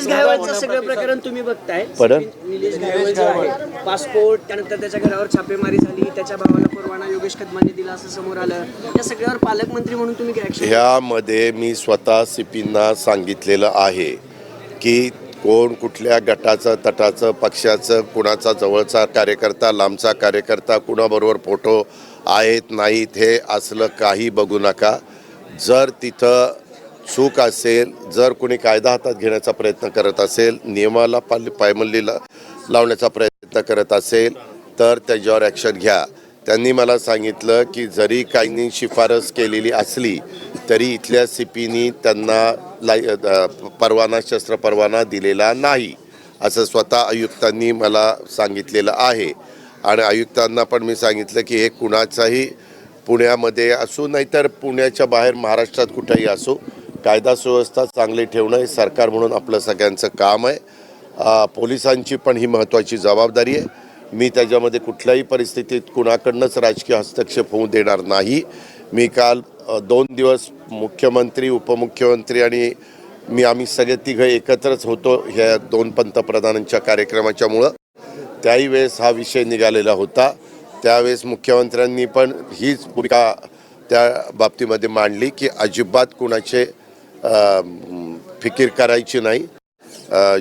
निलेश सगळं प्रकरण तुम्ही बघताय? निलेश आहे. पासपोर्ट त्यानंतर त्याच्या घरावर छापेमारी झाली त्याच्या भावाला परवाना योगेश कदमांनी दिला असं समोर आलं. या सगळ्यावर पालकमंत्री म्हणून तुम्ही काय ह्यामध्ये मी स्वतः सीपींना सांगितलेलं आहे की कोण कुठल्या गटाचं तटाचं पक्षाचं कुणाचा जवळचा कार्यकर्ता लांबचा कार्यकर्ता कुणाबरोबर फोटो आहेत नाहीत हे असलं काही बघू नका. जर तिथं चूक असेल जर कोणी कायदा हातात घेण्याचा प्रयत्न करत असेल नियमाला पाल पायमल्लीला लावण्याचा प्रयत्न करत असेल तर त्याच्यावर ॲक्शन घ्या. त्यांनी मला सांगितलं की जरी काहींनी शिफारस केलेली असली तरी इथल्या सी पीनी त्यांना लाय परवाना शस्त्र परवाना दिलेला नाही असं स्वतः आयुक्तांनी मला सांगितलेलं आहे. आणि आयुक्तांना पण मी सांगितलं की हे कुणाचाही पुण्यामध्ये असो नाहीतर पुण्याच्या बाहेर महाराष्ट्रात कुठेही असो कायदा सुव्यवस्था चांगली ठेवणं हे सरकार म्हणून आपलं सगळ्यांचं काम आहे. पोलिसांची पण ही महत्त्वाची जबाबदारी आहे. मी त्याच्यामध्ये कुठल्याही परिस्थितीत कुणाकडनंच राजकीय हस्तक्षेप होऊ देणार नाही. मी काल दोन दिवस मुख्यमंत्री उपमुख्यमंत्री आणि मी आम्ही सगळे तिघं एकत्रच होतो ह्या दोन पंतप्रधानांच्या कार्यक्रमाच्यामुळं. त्याही वेळेस हा विषय निघालेला होता. त्यावेळेस मुख्यमंत्र्यांनी पण हीच भूमिका त्या बाबतीमध्ये मांडली की अजिबात कुणाचे फिकीर करायची नाही.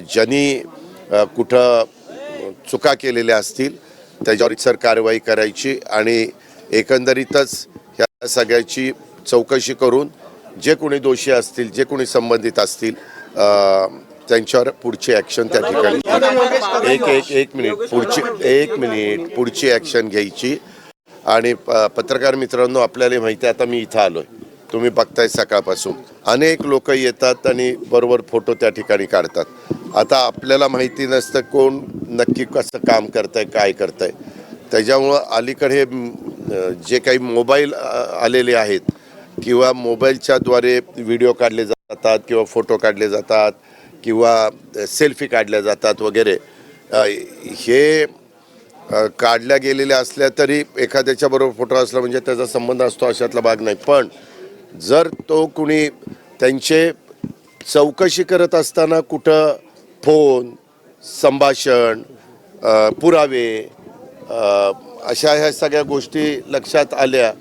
ज्यांनी कुठं चुका केलेल्या असतील त्याच्यावर सर कारवाई करायची आणि एकंदरीतच ह्या सगळ्याची चौकशी करून जे कोणी दोषी असतील जे कोणी संबंधित असतील त्यांच्यावर पुढची ॲक्शन त्या ठिकाणी एक एक एक मिनिट पुढची एक मिनिट पुढची ॲक्शन घ्यायची. आणि प- पत्रकार मित्रांनो आपल्याला माहिती आहे आता मी इथं आलो आहे तुम्ही बघताय सकाळपासून. अनेक लोक येतात आणि बरोबर फोटो त्या ठिकाणी काढतात. आता आपल्याला माहिती नसतं कोण नक्की कसं काम करतंय काय करतंय. त्याच्यामुळं अलीकडे जे काही मोबाईल आलेले आहेत किंवा मोबाईलच्याद्वारे व्हिडिओ काढले जातात किंवा फोटो काढले जातात किंवा सेल्फी काढल्या जातात वगैरे हे काढल्या गेलेल्या असल्या तरी एखाद्याच्याबरोबर फोटो असला म्हणजे त्याचा संबंध असतो अशातला भाग नाही. पण जर तो कुणी त्यांचे चौकशी करत असताना कुठं फोन संभाषण पुरावे अशा ह्या सगळ्या गोष्टी लक्षात आल्या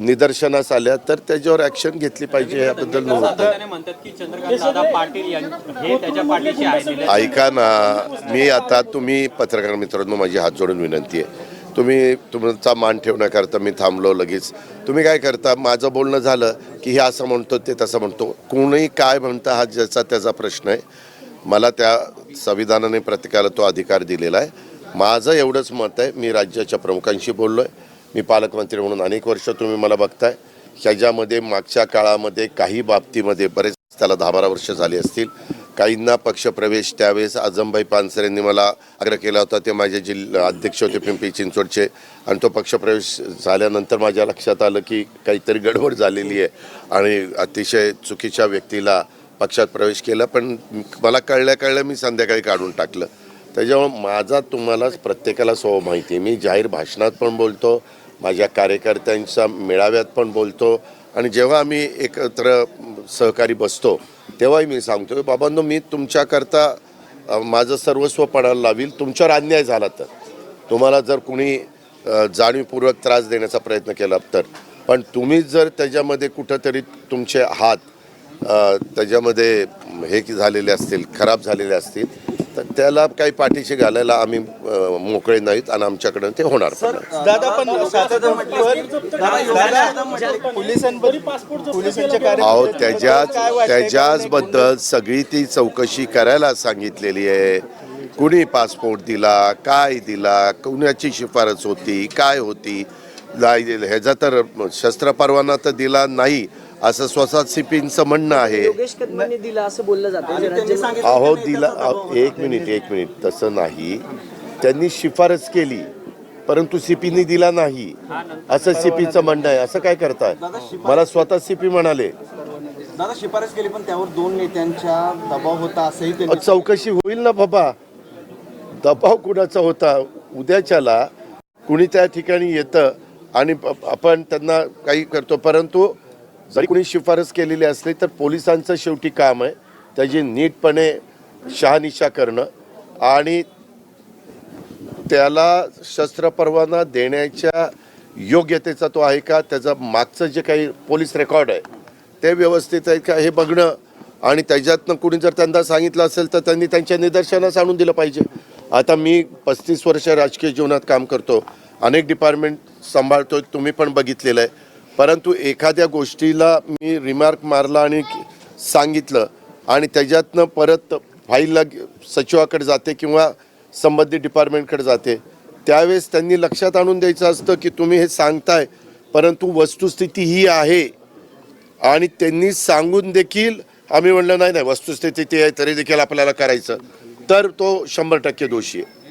निदर्शनास आल्या तर त्याच्यावर ॲक्शन घेतली पाहिजे याबद्दल नव्हतं. ऐका ना मी आता तुम्ही पत्रकार मित्रांनो माझी हात जोडून विनंती आहे. तुम्ही तुमचा मान ठेवण्याकरता मी थांबलो लगेच. तुम्ही काय करता? माझं बोलणं झालं की हे असं म्हणतो ते तसं म्हणतो. कोणी काय म्हणतं हा ज्याचा त्याचा प्रश्न आहे. मला त्या संविधानाने प्रत्येकाला तो अधिकार दिलेला आहे. माझं एवढंच मत आहे. मी राज्याच्या प्रमुखांशी बोललो आहे मी पालकमंत्री म्हणून अनेक वर्ष तुम्ही मला बघताय. ह्याच्यामध्ये मागच्या काळामध्ये काही बाबतीमध्ये बरेच त्याला दहा बारा वर्ष झाली असतील. काहींना पक्षप्रवेश त्यावेळेस आजमभाई पानसरेंनी मला आग्रह केला होता. ते माझे जिल्हा अध्यक्ष होते पिंपरी चिंचवडचे. आणि तो पक्षप्रवेश झाल्यानंतर माझ्या लक्षात आलं की काहीतरी गडबड झालेली आहे. आणि अतिशय चुकीच्या व्यक्तीला पक्षात प्रवेश केला. पण मला कळल्या कळल्या मी संध्याकाळी काढून टाकलं. त्याच्यामुळं माझा तुम्हालाच प्रत्येकाला स्वभाव माहिती आहे. मी जाहीर भाषणात पण बोलतो. माझ्या कार्यकर्त्यांच्या मेळाव्यात पण बोलतो. आणि जेव्हा आम्ही एकत्र सहकारी बसतो तेव्हाही मी सांगतो बाबांनो मी तुमच्याकरता माझं सर्वस्व पणाला लावील. तुमच्यावर अन्याय झाला तर. तुम्हाला जर कुणी जाणीवपूर्वक त्रास देण्याचा प्रयत्न केला तर. पण तुम्ही जर त्याच्यामध्ये कुठंतरी तुमचे हात त्याच्यामध्ये हे झालेले असतील खराब झालेले असतील तर त्याला काही पाठीशी घालायला आम्ही मोकळे नाहीत आणि आमच्याकडनं ते होणार पण. दादा पण अहो त्याच्याच त्याच्याच बद्दल सगळी ती चौकशी करायला सांगितलेली आहे कुणी पासपोर्ट दिला काय दिला कुणाची शिफारस होती काय होती ह्याचा तर शस्त्र परवाना तर दिला नाही असं स्वतः सिपींचं म्हणणं आहे. योगेश कदमांनी दिला असं बोललं जातं. जे राज्य अहो दिला एक मिनिट एक मिनिट. तसं नाही. त्यांनी शिफारस केली परंतु सीपीनी दिला नाही. असं सीपीचं म्हणणं आहे. असं काय करताय मला स्वतः सीपी म्हणाले. दादा शिफारस केली पण त्यावर दोन नेत्यांच्या दबाव होता असंही त्यांनी चौकशी होईल ना बाबा. दबाव कुणाचा होता? उद्याच्याला कुणी त्या ठिकाणी येतं आणि प- आपण त्यांना काही करतो. परंतु जरी कुणी शिफारस केलेली असली तर पोलिसांचं शेवटी काम आहे त्याची नीटपणे शहानिशा करणं आणि त्याला शस्त्र परवाना देण्याच्या योग्यतेचा तो आहे का त्याचा मागचं जे काही पोलीस रेकॉर्ड आहे ते व्यवस्थित आहे का हे बघणं आणि त्याच्यातनं कुणी जर त्यांना सांगितलं असेल तर त्यांनी त्यांच्या निदर्शनास आणून दिलं पाहिजे. आता मी पस्तीस वर्ष राजकीय जीवनात काम करतो अनेक डिपार्टमेंट सांभाळतो तुम्ही पण बघितलेलं आहे. परंतु एखाद्या गोष्टीला मी रिमार्क मारला आणि सांगितलं आणि त्याच्यातनं परत फाईलला सचिवाकडे जाते किंवा संबंधित डिपार्टमेंटकडे जाते त्यावेळेस त्यांनी लक्षात आणून द्यायचं असतं की तुम्ही हे सांगताय परंतु वस्तुस्थिती ही आहे. आणि त्यांनी सांगून देखील आम्ही म्हणलं नाही नाही वस्तुस्थिती ती आहे तरी देखील आपल्याला करायचं. तर तो शंभर टक्के दोषी आहे.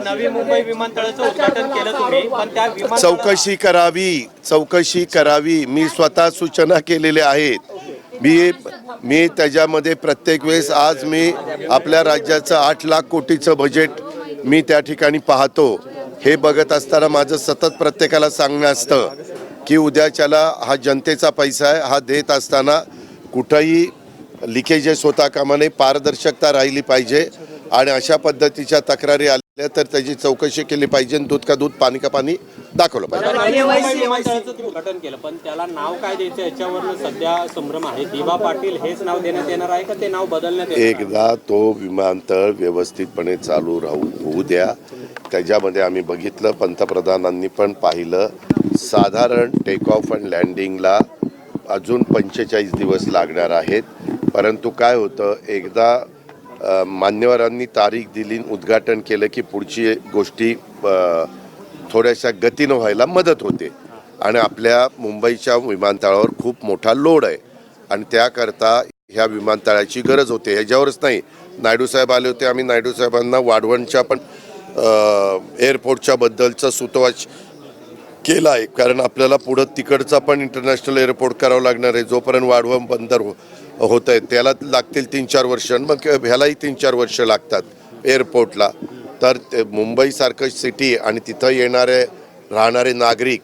नवी मुंबई विमानतळाचं उद्घाटन केलं तुम्ही पण त्या विमान चौकशी करावी चौकशी करावी मी स्वतः सूचना केलेल्या आहेत मी मी त्याच्यामध्ये प्रत्येक वेळेस आज मी आपल्या राज्याचं आठ लाख कोटीचं बजेट मी त्या ठिकाणी पाहतो हे बघत असताना माझं सतत प्रत्येकाला सांगणं असतं की उद्याच्याला हा जनतेचा पैसा आहे हा देत असताना कुठंही लिकेजेस होता कामा नये पारदर्शकता राहिली पाहिजे. आणि अशा पद्धतीच्या तक्रारी आल्या तर त्याची चौकशी केली पाहिजे आणि दूध का दूध पाणी का पाणी दाखवलं पाहिजे. उद्घाटन केलं पण त्याला नाव काय द्यायचं याच्यावर सध्या संभ्रम आहे. दिवा पाटील हेच नाव देण्यात येणार आहे का? ते नाव बदलण्यात? एकदा तो विमानतळ व्यवस्थितपणे चालू राहू होऊ द्या. त्याच्यामध्ये आम्ही बघितलं पंतप्रधानांनी पण पाहिलं. साधारण टेक ऑफ अँड लँडिंगला अजून पंचेचाळीस दिवस लागणार आहेत. परंतु काय होतं एकदा मान्यवरांनी तारीख दिली उद्घाटन केलं की पुढची गोष्टी थोड्याशा गतीनं व्हायला मदत होते. आणि आपल्या मुंबईच्या विमानतळावर खूप मोठा लोड आहे. आणि त्याकरता ह्या विमानतळाची गरज होते. ह्याच्यावरच नाही. नायडू साहेब आले होते. आम्ही नायडू साहेबांना वाढवणच्या पण एअरपोर्टच्या बद्दलचं सुतवाच केला आहे कारण आपल्याला पुढं तिकडचा पण इंटरनॅशनल एअरपोर्ट करावं लागणार आहे. जोपर्यंत वाढवण बंदर हो होत आहे त्याला लागतील तीन चार वर्ष. मग ह्यालाही तीन चार वर्ष लागतात एअरपोर्टला तर ते मुंबईसारखं सिटी आणि तिथं येणारे राहणारे नागरिक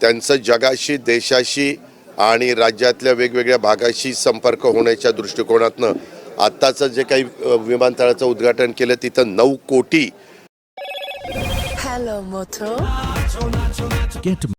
त्यांचं जगाशी देशाशी आणि राज्यातल्या वेगवेगळ्या भागाशी संपर्क होण्याच्या दृष्टिकोनातनं आत्ताचं जे काही विमानतळाचं उद्घाटन केलं तिथं नऊ कोटी हॅलो Moto. Get